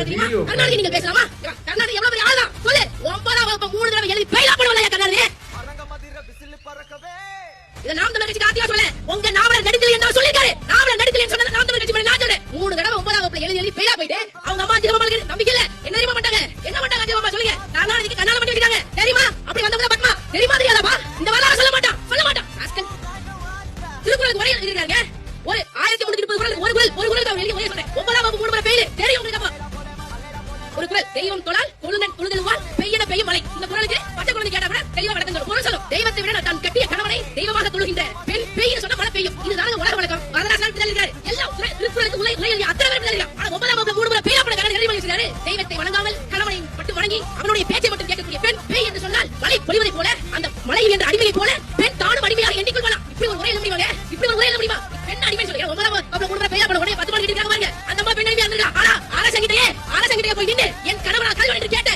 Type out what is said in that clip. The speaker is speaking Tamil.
தெரியுமா. நீங்க பேசலாமா? எவ்வளவு பெரிய சொல்லு. ஒன்பதாம் வகுப்பு மூணு தடவை எழுதி பெயிலா பண்ணுவல கருணாநிதி இத நாம் தமிழர் கட்சி ஆத்தியா சொல்ல. உங்க நாவலர் நடிக்கல என்ன சொல்லிருக்காரு நாவலர் நடிக்கல சொன்னது நாம் தமிழர் கட்சி மேல நான் சொல்றேன். மூணு தடவை ஒன்பதாம் வகுப்புல எழுதி எழுதி பெயிலா போயிட்டு அவங்க அம்மா ஜீவமாளுக்கு நம்பிக்கை இல்ல. என்ன தெரியுமா பண்ணாங்க என்ன பண்ணாங்க ஜீவமா சொல்லுங்க. கருணாநிதிக்கு கண்ணால பண்ணி வச்சிருக்காங்க தெரியுமா? அப்படி வந்தவங்க பத்மா. தெரியுமா தெரியாதப்பா? இந்த வரலாறு சொல்ல மாட்டான். சொல்ல மாட்டான். திருக்குறளுக்கு ஒரே எழுதிருக்காங்க ஒரு ஆயிரத்தி முன்னூத்தி முப்பது குரல் ஒரு குரல். தெய்வம் தொழால் கொழுந்தன் கொழுதெழுவால் பெய்யன பெய்யும் மலை இந்த குரலுக்கு பட்ட குழந்தை கேட்டா கூட தெய்வம் வழக்கங்கள் குரல் சொல்லும் தெய்வத்தை விட தான் கட்டிய கணவனை தெய்வமாக தொழுகின்ற பெண் பெய்யும் சொன்ன மழை பெய்யும். இதுதான் உலக வழக்கம் அதனால பிதழ்கிறார் எல்லாம் திருக்குறளுக்கு உலக உலகில் அத்தனை பேர் பிதழ்கிறார் ஒன்பதாம் வகுப்பு மூணு முறை பெய்யா படம் எழுதி வச்சிருக்காரு தெய்வத்தை வணங்காமல் கணவனை மட்டும் வணங்கி அவனுடைய பேச்சை மட்டும் கேட்கக்கூடிய பெண் பெய் என்று சொன்னால் மலை பொழிவதை போல அந்த மலையில் என்ற அடிமையை போல பெண் தானும் அடிமையாக எண்ணிக்கொள்வானா? இப்படி ஒரு உரை எழுத முடியுமா இப்படி ஒரு உரை முடியுமா? போய் என் கணவனா கல்வென்று கேட்டேன்.